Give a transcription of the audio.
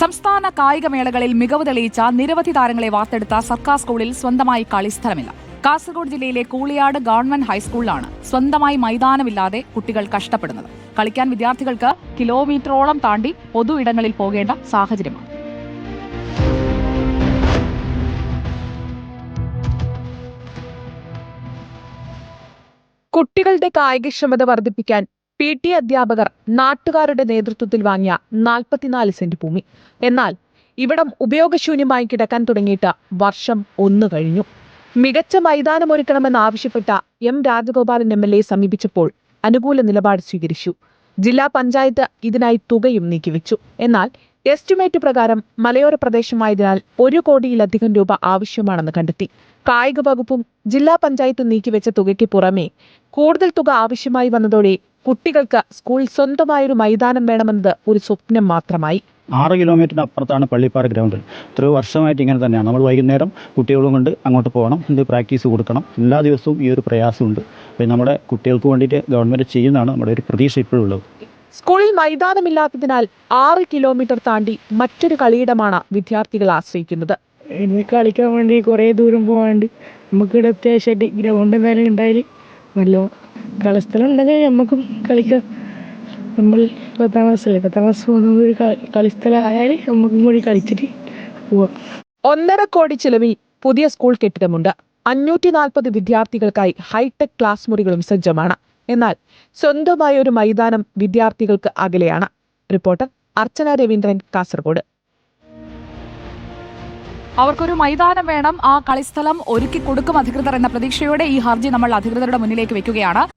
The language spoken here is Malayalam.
സംസ്ഥാന കായികമേളകളിൽ മികവ് തെളിയിച്ച നിരവധി താരങ്ങളെ വാർത്തെടുത്ത സർക്കാർ സ്കൂളിൽ സ്വന്തമായി കളിസ്ഥലമില്ല കാസർഗോഡ് ജില്ലയിലെ കൂളിയാട് ഗവൺമെന്റ് ഹൈസ്കൂളിലാണ് സ്വന്തമായി മൈതാനമില്ലാതെ കുട്ടികൾ കഷ്ടപ്പെടുന്നത്. കളിക്കാൻ വിദ്യാർത്ഥികൾക്ക് കിലോമീറ്ററോളം താണ്ടി പൊതു ഇടങ്ങളിൽ പോകേണ്ട സാഹചര്യമാണ്. കുട്ടികളുടെ കായികക്ഷമത വർദ്ധിപ്പിക്കാൻ പി ടി അധ്യാപകർ നാട്ടുകാരുടെ നേതൃത്വത്തിൽ വാങ്ങിയ നാൽപ്പത്തിനാല് സെന്റ് ഭൂമി. എന്നാൽ ഇവിടം ഉപയോഗശൂന്യമായി കിടക്കാൻ തുടങ്ങിയിട്ട് വർഷം ഒന്ന് കഴിഞ്ഞു. മികച്ച മൈതാനമൊരുക്കണമെന്നാവശ്യപ്പെട്ട M Rajagopalan M L A സമീപിച്ചപ്പോൾ അനുകൂല നിലപാട് സ്വീകരിച്ചു. ജില്ലാ പഞ്ചായത്ത് ഇതിനായി തുകയും നീക്കിവെച്ചു. എന്നാൽ എസ്റ്റിമേറ്റ് പ്രകാരം മലയോര പ്രദേശമായതിനാൽ ഒരു കോടിയിലധികം രൂപ ആവശ്യമാണെന്ന് കണ്ടെത്തി. കായിക വകുപ്പും ജില്ലാ പഞ്ചായത്തും നീക്കിവെച്ച തുകയ്ക്ക് പുറമെ കൂടുതൽ തുക ആവശ്യമായി വന്നതോടെ കുട്ടികൾക്ക് സ്കൂൾ സ്വന്തമായൊരു മൈതാനം വേണമെന്നത് ഒരു സ്വപ്നം മാത്രമായി. ആറ് കിലോമീറ്ററിന് അപ്പുറത്താണ് പള്ളിപ്പാറ ഗ്രൗണ്ട്. എത്രയോ വർഷമായിട്ട് ഇങ്ങനെ തന്നെയാണ്. നമ്മൾ വൈകുന്നേരം കുട്ടികളും കൊണ്ട് അങ്ങോട്ട് പോകണം ഇത് പ്രാക്ടീസ് കൊടുക്കണം. എല്ലാ ദിവസവും ഈ ഒരു പ്രയാസമുണ്ട്. അപ്പോൾ നമ്മുടെ കുട്ടികൾക്ക് വേണ്ടിയിട്ട് ഗവൺമെന്റ് ചെയ്യുന്നതാണ് നമ്മുടെ ഒരു പ്രതീക്ഷ ഇപ്പോഴും ഉള്ളത്. സ്കൂളിൽ മൈതാനമില്ലാത്തതിനാൽ ആറ് കിലോമീറ്റർ താണ്ടി മറ്റൊരു കളിയിടമാണ് വിദ്യാർത്ഥികൾ ആശ്രയിക്കുന്നത്. ഇനി കളിക്കാൻ വേണ്ടി കുറേ ദൂരം പോകാണ്ട് നമുക്കിവിടെ അത്യാവശ്യമായിട്ട് ഗ്രൗണ്ട് എന്തായാലും ഉണ്ടായാൽ നല്ല കളിസ്ഥലം ഉണ്ടെങ്കിൽ നമുക്കും കളിക്കാം. നമ്മൾ പത്താം ക്ലാസ്സല്ലേ? പത്താം ക്ലാസ് പോകുന്നത് ഒരു കളി- കളിസ്ഥലം ആയാൽ നമുക്കും കൂടി കളിച്ചിട്ട് പോവാം. ഒന്നര കോടി ചിലവിൽ പുതിയ സ്കൂൾ കെട്ടിടമുണ്ട്. അഞ്ഞൂറ്റി നാൽപ്പത് വിദ്യാർത്ഥികൾക്കായി ഹൈടെക് ക്ലാസ് മുറികളും സജ്ജമാണ്. എന്നാൽ സ്വന്തമായ ഒരു മൈതാനം വിദ്യാർത്ഥികൾക്ക് അകലെയാണ്. റിപ്പോർട്ടർ അർച്ചന രവീന്ദ്രൻ കാസർഗോഡ്. അവർക്കൊരു മൈതാനം വേണം. ആ കളിസ്ഥലം ഒരുക്കി കൊടുക്കും അധികൃതർ എന്ന പ്രതീക്ഷയോടെ ഈ ഹർജി നമ്മൾ അധികൃതരുടെ മുന്നിലേക്ക് വെക്കുകയാണ്.